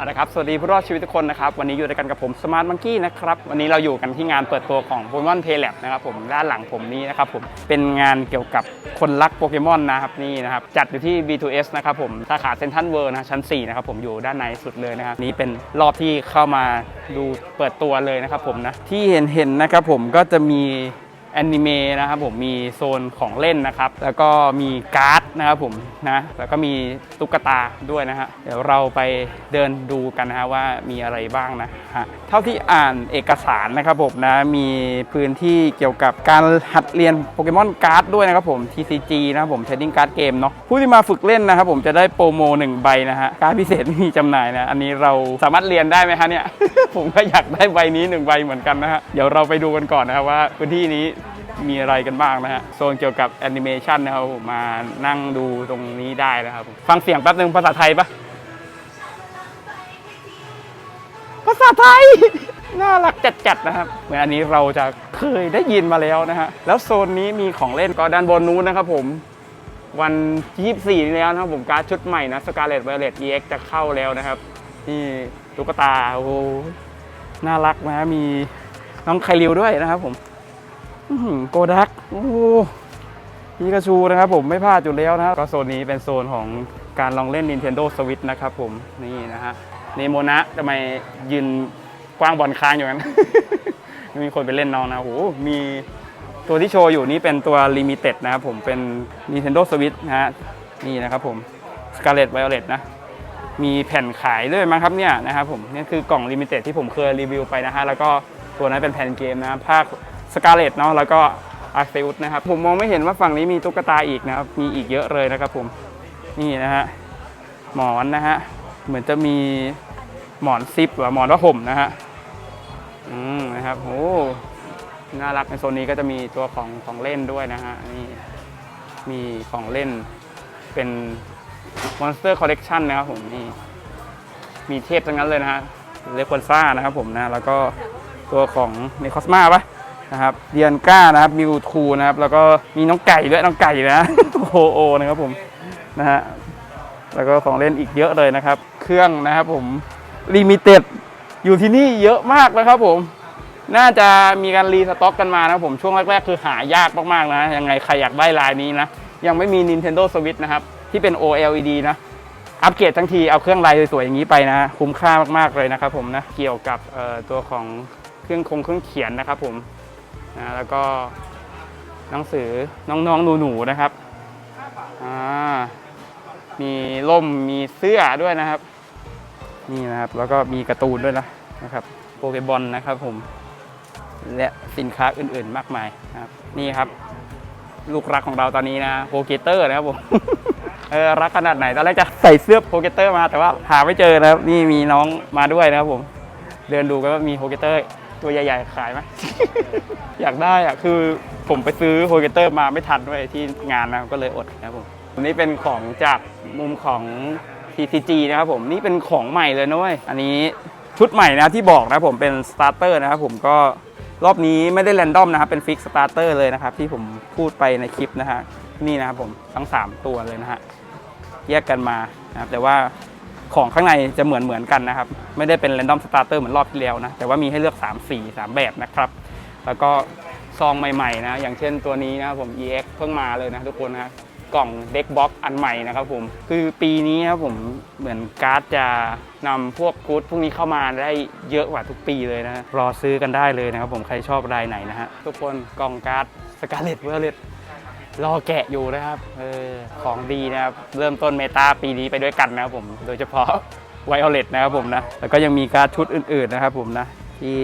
เอาละครับ สวัสดีผู้รอดชีวิตทุกคนนะครับ วันนี้อยู่ด้วยกันกับผมสมาร์ทมังกี้นะครับ วันนี้เราอยู่กันที่งานเปิดตัวของโปเกมอนเพล a b นะครับผมด้านหลังผมนี้นะครับผม เป็นงานเกี่ยวกับคนรักโปเกมอนนะครับนี่นะครับ จัดอยู่ที่ B2S นะครับผม สาขาเซนทันเวิร์นะชั้น 4 นะครับผมอยู่ด้านในสุดเลยนะครับ นี้เป็นรอบที่เข้ามาดูเปิดตัวเลยนะครับผมนะ ที่เห็นเห็นนะครับผมก็จะมี แอนิเมะนะครับผมมีโซนของเล่นนะครับ แล้วก็มีการ์ดนะครับผมนะแล้วก็มีตุ๊กตาด้วยนะฮะเดี๋ยวเราไปเดินดูกันนะฮะว่ามีอะไรบ้างนะฮะเท่าที่อ่านเอกสารนะครับผมนะมีพื้นที่เกี่ยวกับการหัดเรียนโปเกมอนการ์ดด้วยนะครับผม TCG นะครับผม Trading Card Game เนาะผู้ที่มาฝึกเล่นนะครับผมจะได้โปรโมหนึ่งใบนะฮะการดพิเศษม่มีจำหน่ายนะอันนี้เราสามารถเรียนได้ไหมฮะเนี่ยผมก็อยากได้ใบนี้หนึ่งใบเหมือนกันนะฮะเดี๋ยวเราไปดูกันก่อนนะครับว่าพื้นที่นี้ มีอะไรกันบ้างนะฮะโซนเกี่ยวกับแอนิเมชันนะครับผมมานั่งดูตรงนี้ได้นะครับผมฟังเสียงแป๊บนึงภาษาไทยปะภาษาไทย น่ารักจัดๆนะครับ เหมือนอันนี้เราจะเคยได้ยินมาแล้วนะฮะแล้วโซนนี้มีของเล่นก็ด้านบนนู้นนะครับผมวันที่24นี้แล้วนะครับผมการ์ดชุดใหม่นะ Scarlet Violet EX จะเข้าแล้วนะครับ นี่ตุ๊กตาโอ้น่ารักนะมีน้องไคลิวด้วยนะครับผม โกดักโอ้โหพีกาชูนะครับผมไม่พลาดอยู่แล้วนะครับก็โซนนี้เป็นโซนของการลองเล่น Nintendo Switch นะครับผมนี่นะฮะเนโมนะทำไมยืนกว้างบอลค้างอยู่นั้นมีคนไปเล่นน้องนะโอ้โหมีตัวที่โชว์อยู่นี่เป็นตัว Limited นะครับผมเป็น Nintendo Switch นะฮะนี่นะครับผม Scarlet Violet นะมีแผ่นขายด้วยมั้งครับเนี่ยนะครับผมนี่คือกล่องลิมิเต็ดที่ผมเคยรีวิวไปนะฮะแล้วก็ตัวนั้นเป็นแผ่นเกมนะภาค สกาเลตเนาะแล้วก็อาร์เซอุสนะครับผมมองไม่เห็นว่าฝั่งนี้มีตุ๊กตาอีกนะครับมีอีกเยอะเลยนะครับผมนี่นะฮะหมอนนะฮะเหมือนจะมีหมอนซิปหรือหมอนว่าห่มนะฮะอืมนะครับโอ้น่ารักในโซนนี้ก็จะมีตัวของของเล่นด้วยนะฮะนี่มีของเล่นเป็น Monster Collection นะครับผมนี่มีเทพทั้งนั้นเลยนะฮะเลคอนซ่านะครับผมนะ แล้วก็ตัวของเนคอสมาปะ นะครับเดียนก้านะครับมิวทูนะครับ แล้วก็มีน้องไก่ด้วยน้องไก่นะโอโอนะครับผมนะฮะแล้วก็ของเล่นอีกเยอะเลยนะครับ เครื่องนะครับผมลิมิเต็ดอยู่ที่นี่เยอะมากนะครับผม น่าจะมีการรีสต็อกกันมานะผมช่วงแรก ๆ คือหายากมากๆนะยังไงใครอยากได้ลายนี้นะ ยังไม่มี Nintendo Switch นะครับ ที่เป็น OLED นะอัปเกรดทั้งทีเอาเครื่องลายสวยๆอย่างนี้ไปนะ คุ้มค่ามากๆเลยนะครับผมนะเกี่ยวกับตัวของเครื่องคงเครื่องเขียนนะครับผม นะแล้วก็หนังสือน้องๆหนูๆนะครับอ่ามีล่มมีเสื้อด้วยนะครับ นี่นะครับแล้วก็มีการ์ตูนด้วยนะนะครับโปเกบอลนะครับผมและสินค้าอื่นๆมากมายนะครับนี่ครับ ลูกรักของเราตอนนี้นะโปเกเตอร์นะครับผมเออรักขนาดไหนตอนแรกจะใส่เสื้อโปเกเตอร์มาแต่ว่าหาไม่เจอนะครับ นี่มีน้องมาด้วยนะครับผม เดินดูกันว่ามีโปเกเตอร์ ตัวใหญ่ๆ ขายไหม อยากได้อะคือผมไปซื้อโปเกเตอร์มาไม่ทันด้วยที่งานนะก็เลยอดนะครับผมอันนี้เป็นของจากมุมของ TCG นะครับผมนี่เป็นของใหม่เลยนะเว้ยอันนี้ชุดใหม่นะที่บอกนะผมเป็นสตาร์เตอร์นะครับผมก็รอบนี้ไม่ได้แรนดอมนะครับเป็นฟิกสตาร์เตอร์เลยนะครับ ที่ผมพูดไปในคลิปนะฮะนี่นะครับผมทั้ง 3 ตัวเลยนะฮะแยกกันมานะครับแต่ว่า ของข้างในจะเหมือนเหมือนกันนะครับ ไม่ได้เป็นแรนดอมสตาร์เตอร์เหมือนรอบที่แล้วนะ แต่ว่ามีให้เลือก 3 สี 3 แบบนะครับ แล้วก็ซองใหม่ๆนะ อย่างเช่นตัวนี้นะครับผม EX เพิ่งมาเลยนะทุกคนนะกล่องเด็กบ็อกอันใหม่นะครับผม คือปีนี้นะครับผมเหมือนการ์ดจะนำพวกกู๊ดพวกนี้เข้ามาได้เยอะกว่าทุกปีเลยนะรอซื้อกันได้เลยนะครับผมใครชอบรายไหนนะฮะทุกคนกล่องการ์ดสกาเลตเวอร์เลต รอแกะอยู่นะครับเออของดีนะครับ เริ่มต้นเมตาปีนี้ไปด้วยกันนะครับผม โดยเฉพาะไวโอเลตนะครับผมนะ แล้วก็ยังมีการ์ดชุดอื่นๆนะครับผมนะ ที่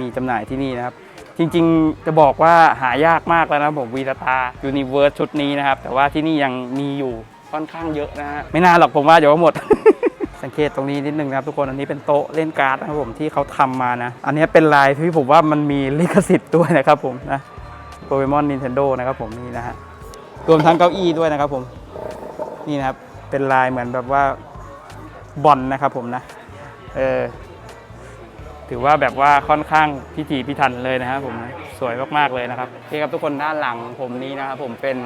มีจำหน่ายที่นี่นะครับ จริงๆจะบอกว่าหายากมากแล้วนะผมวีตายูนิเวิร์สชุดนี้นะครับ แต่ว่าที่นี่ยังมีอยู่ค่อนข้างเยอะนะฮะไม่น่าหรอกผมว่าเดี๋ยวหมดสังเกตตรงนี้นิดนึงนะครับทุกคนอันนี้เป็นโต๊ะเล่นการ์ดนะครับผมที่เขาทำมานะ อันนี้เป็นลายที่ผมว่ามันมีลิขสิทธิ์ด้วยนะครับผมนะโปเกมอน Nintendo นะครับผมนี่นะฮะ รวมทั้งเก้าอี้ด้วยนะครับผมนี่นะครับเป็นลายเหมือนแบบว่าบอลนะครับผมนะเออถือว่าแบบว่าค่อนข้างพิถีพิถันเลยนะครับผมนะสวยมากๆเลยนะครับนี่ครับทุกคนด้านหลังผมนี้นะครับผมเป็น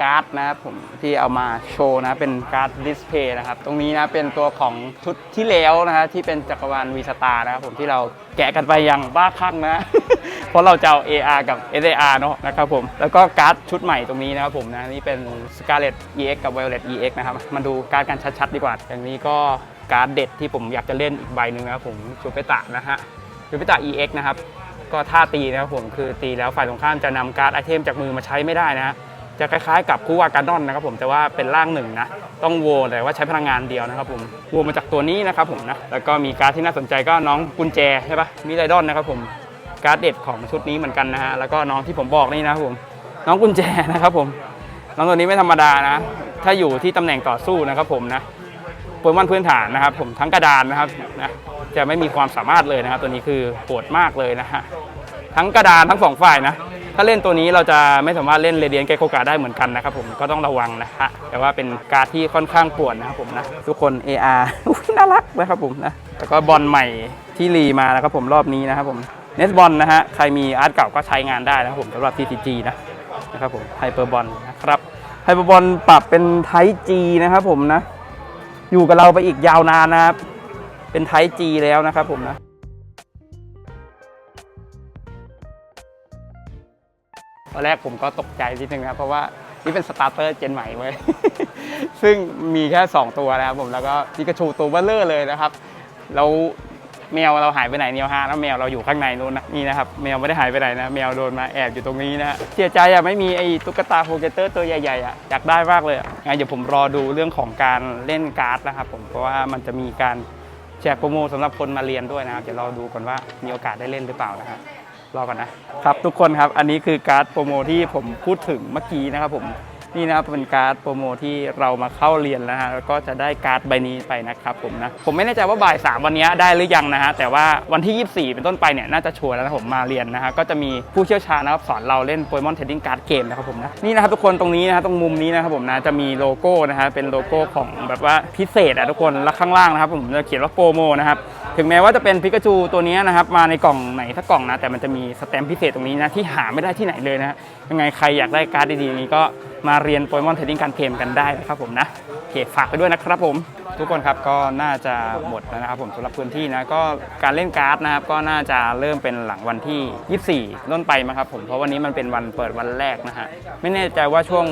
การ์ดนะครับผมที่เอามาโชว์นะเป็นการ์ดดิสเพย์นะครับตรงนี้นะเป็นตัวของชุดที่แล้วนะฮะที่เป็นจักรวาลวีสตาร์นะครับผมที่เราแกะกันไปอย่างบ้าคลั่งนะ เพราะเราจะเอา AR กับ SAR เนอะนะครับผม แล้วก็การ์ดชุดใหม่ตรงนี้นะครับผมนะนี่เป็น Scarlet EX กับ Violet EX นะครับ มาดูการ์ดกันชัดๆ ดีกว่า อย่างนี้ก็การ์ดเด็ดที่ผมอยากจะเล่นอีกใบหนึ่งนะครับผมจูเปตะนะฮะจูเปตะ EX นะครับ ก็ท่าตีนะครับผมคือตีแล้วฝ่ายตรงข้ามจะนำการ์ดไอเทมจากมือมาใช้ไม่ได้นะฮะจะคล้ายๆกับคู่วาการ์ดอนนะครับผมแต่ว่าเป็นร่างหนึ่งนะต้องโวแต่ว่าใช้พลังงานเดียวนะครับผมโวมาจากตัวนี้นะครับผมนะแล้วก็มีการ์ดที่น่าสนใจก็น้องกุญแจใช่ปะมิไรดอนนะครับผม การ์ดเด็ดของชุดนี้เหมือนกันนะฮะแล้วก็น้องที่ผมบอกนี่นะครับผมน้องกุญแจนะครับผมน้องตัวนี้ไม่ธรรมดานะ ถ้าอยู่ที่ตำแหน่งต่อสู้นะครับผมนะโปรแกรมพื้นฐานนะครับผมทั้งกระดานนะครับนะจะไม่มีความสามารถเลยนะครับตัวนี้คือโหดมากเลยนะฮะทั้งกระดานทั้งสองฝ่ายนะถ้าเล่นตัวนี้เราจะไม่สามารถเล่นเรเดียนเกโกกาได้เหมือนกันนะครับผมก็ต้องระวังนะฮะแต่ว่าเป็นการดที่ค่อนข้างป่วนนะครับผมนะทุกคน AR อุ๊ยน่ารักนะครับผมนะแล้วก็บอลใหม่ที่รีมานะครับผมรอบนี้นะครับผม เนสบอลนะฮะ ใครมีอาร์ตเก่าก็ใช้งานได้นะครับผมสำหรับ TCG นะนะครับผมไฮเปอร์บอลนะครับไฮเปอร์บอลปรับเป็นไทจีนะครับผมนะ อยู่กับเราไปอีกยาวนานนะครับ เป็นไทจีแล้วนะครับผมนะตอนแรกผมก็ตกใจนิดนึงนะครับ เพราะว่านี่เป็นสตาร์เตอร์เจนใหม่เว้ย ซึ่งมีแค่ 2 ตัวนะครับผมแล้วก็พิกาชูตัวเบลเลอร์เลยนะครับเรา แมวเราหายไปไหนเนียวฮาแล้วแมวเราอยู่ข้างในนู้นนะนี่นะครับแมวไม่ได้หายไปไหนนะแมวโดนมาแอบอยู่ตรงนี้นะเสียใจอะไม่มีไอ้ตุ๊กตาโปเกเตอร์ตัวใหญ่ๆอะอยากได้มากเลยงั้นเดี๋ยวผมรอดูเรื่องของการเล่นการ์ดนะครับผมเพราะว่ามันจะมีการแจกโปรโมสำหรับคนมาเรียนด้วยนะครับเดี๋ยวเราดูก่อนว่ามีโอกาสได้เล่นหรือเปล่านะฮะรอก่อนนะครับทุกคนครับอันนี้คือการ์ดโปรโมที่ผมพูดถึงเมื่อกี้นะครับผม นี่นะครับเป็นการ์ดโปรโมที่เรามาเข้าเรียนแล้วฮะแล้วก็จะได้การ์ดใบนี้ไปนะครับผมนะผมไม่แน่ใจว่าบ่ายสามวันนี้ได้หรือยังนะฮะแต่ว่าวันที่ 24 เป็นต้นไปเนี่ยน่าจะชัวร์แล้วนะผมมาเรียนนะฮะก็จะมีผู้เชี่ยวชาญนะครับสอนเราเล่นโปเกมอนเทรดดิ้งการ์ดเกมนะครับผมนะนี่นะครับทุกคนตรงนี้นะฮะตรงมุมนี้นะครับผมนะจะมีโลโก้นะฮะเป็นโลโก้ของแบบว่าพิเศษอะทุกคนแล้วข้างล่างนะครับผมจะเขียนว่าโปรโมนะครับ ถึงแม้ว่าจะเป็นพิกาจูตัวนี้นะครับมาในกล่องไหนสักกล่องนะแต่มันจะมีสแตมป์พิเศษตรงนี้นะที่หาไม่ได้ที่ไหนเลยนะยังไงใครอยากได้การ์ดดีๆนี้ก็มาเรียนโปเกมอนเทรดดิ้งการเกมกันได้นะครับผมนะโอเคฝากไปด้วยนะครับผม ทุกคนครับก็น่าจะหมดแล้วนะครับผมสำหรับพื้นที่นะก็การเล่นการ์ดนะครับก็น่าจะเริ่มเป็นหลังวันที่ 24ต้นไปมาครับผมเพราะวันนี้มันเป็นวันเปิดวันแรกนะฮะไม่แน่ใจว่าช่วง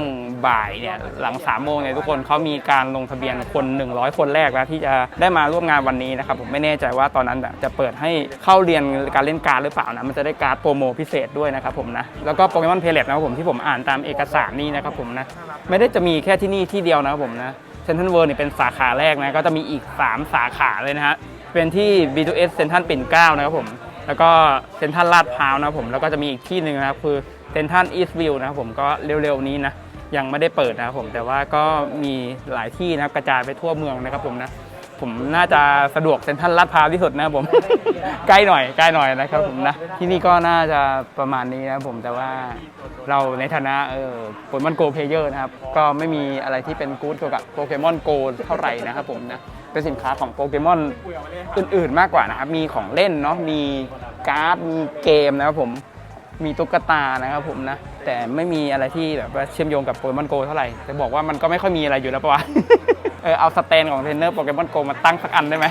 บ่ายเนี่ยหลัง3ามโมงเนี่ยทุกคนเขามีการลงทะเบียนคน 100 คนแรกแล้วที่จะได้มาร่วมงานวันนี้นะครับผมไม่แน่ใจว่าตอนนั้นจะเปิดให้เข้าเรียนการเล่นการ์ดหรือเปล่านะมันจะได้การ์ดโปรโมพิเศษด้วยนะครับผมนะแล้วก็โปเกมอนเพลเลตนะครับผมที่ผมอ่านตามเอกสารนี่นะครับผมนะไม่ได้จะมีแค่ที่นี่ที่เดียวนะครับผมนะ เซ็นทรัลเวิร์เนี่ยเป็นสาขาแรกนะก็จะมีอีก 3 สาขาเลยนะฮะเป็นที่ B2S เซ็นทรัลปิ่นเกล้านะครับผมแล้วก็เซ็นทรัลลาดพร้าวนะครับผมแล้วก็จะมีอีกที่หนึ่งนะครับคือเซ็นทรัลอีสต์วิวนะครับผมก็เร็วๆนี้นะยังไม่ได้เปิดนะครับผมแต่ว่าก็มีหลายที่นะกระจายไปทั่วเมืองนะครับผมนะ ผมน่าจะสะดวกเซ็นทรัลลาดพร้าวที่สุดนะครับผม ใกล้หน่อยใกล้หน่อยนะครับผมนะที่นี่ก็น่าจะประมาณนี้นะครับผมแต่ว่าเราในฐานะเออโปเกมอนโกเพเยอร์นะครับก็ไม่มีอะไรที่เป็นกู๊ดเกี่ยวกับโปเกมอนโกเท่าไหร่นะครับผมนะเป็นสินค้าของโปเกมอนอื่นๆ มากกว่านะครับมีของเล่นเนาะมีการ์ดมีเกมนะครับผมมีตุ๊กตานะครับผมนะ แต่ไม่มีอะไรที่แบบว่าเชื่อมโยงกับโปเกมอนโกเท่าไหร่จะบอกว่ามันก็ไม่ค่อยมีอะไรอยู่แล้วปะวะ เออเอาสแตนของเทรนเนอร์โปเกมอนโกมาตั้งสักอันได้ไหม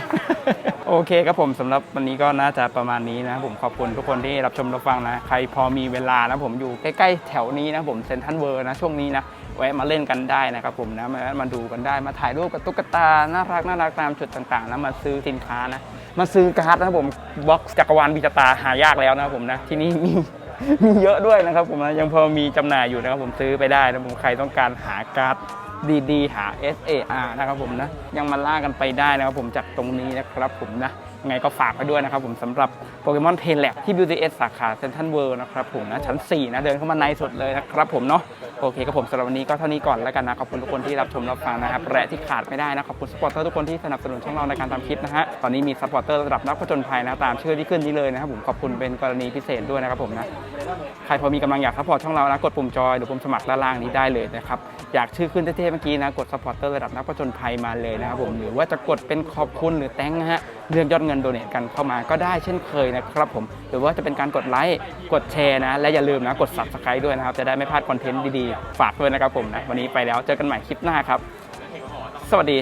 โอเคครับผมสำหรับวันนี้ก็น่าจะประมาณนี้นะผมขอบคุณทุกคนที่รับชมรับฟังนะ ใครพอมีเวลานะผมอยู่ใกล้ๆแถวนี้นะผมเซนทันเวอร์นะช่วงนี้นะแวะมาเล่นกันได้นะครับผมนะมามาดูกันได้มาถ่ายรูปกับตุ๊กตาน่ารักน่ารักตามจุดต่างๆนะมาซื้อสินค้านะมาซื้อการ์ดนะครับผมบ็อกซ์จักรวาลบิจตาหายากแล้วนะครับผมนะที่นี่มีมีเยอะด้วยนะครับผมนะยังพอมีจำหน่ายอยู่นะครับผมซื้อไปได้นะผมใครต้องการหาการ์ด ดีๆหา SAR นะครับผมนะยังมาล่ากันไปได้นะครับผมจากตรงนี้นะครับผมนะ ไงก็ฝากไปด้วยนะครับผมสำหรับโปเกมอนเพนแลบที่ BTS สาขาเซนทันเวิร์นะครับผมนะชั้น 4 นะเดินเข้ามาในสุดเลยนะครับผมเนาะโอเคครับผมสำหรับวันนี้ก็เท่านี้ก่อนแล้วกันนะ ขอบคุณทุกคนที่รับชมรับฟังนะครับและที่ขาดไม่ได้นะ ขอบคุณสปอร์เตอร์ทุกคนที่สนับสนุนช่องเราในการทำคลิปนะฮะตอนนี้มีสปอร์เตอร์ระดับนักผจญภัยนะตามชื่อที่ขึ้นนี้เลยนะครับผมขอบคุณเป็นกรณีพิเศษด้วยนะครับผมนะใครพอมีกำลังอยากซัพพอร์ตช่องเรานะกดปุ่มจอยหรือปุ่มสมัครด้านล่างนี้ได้เลยนะครับอยากชื่อขึ้นเท่ๆเมื่อกี้นะกดซัพพอร์เตอร์ระดับนักผจญภัยมาเลยนะครับผมหรือว่าจะกดเป็นขอบคุณหรือแตงนะฮะ เรื่องยอดเงินโดเนทกันเข้ามาก็ได้เช่นเคยนะครับผม หรือว่าจะเป็นการกดไลค์ กดแชร์นะ และอย่าลืมนะ กด subscribe ด้วยนะครับ จะได้ไม่พลาดคอนเทนต์ดีๆ ฝากด้วยนะครับผมนะ วันนี้ไปแล้วเจอกันใหม่คลิปหน้าครับ สวัสดี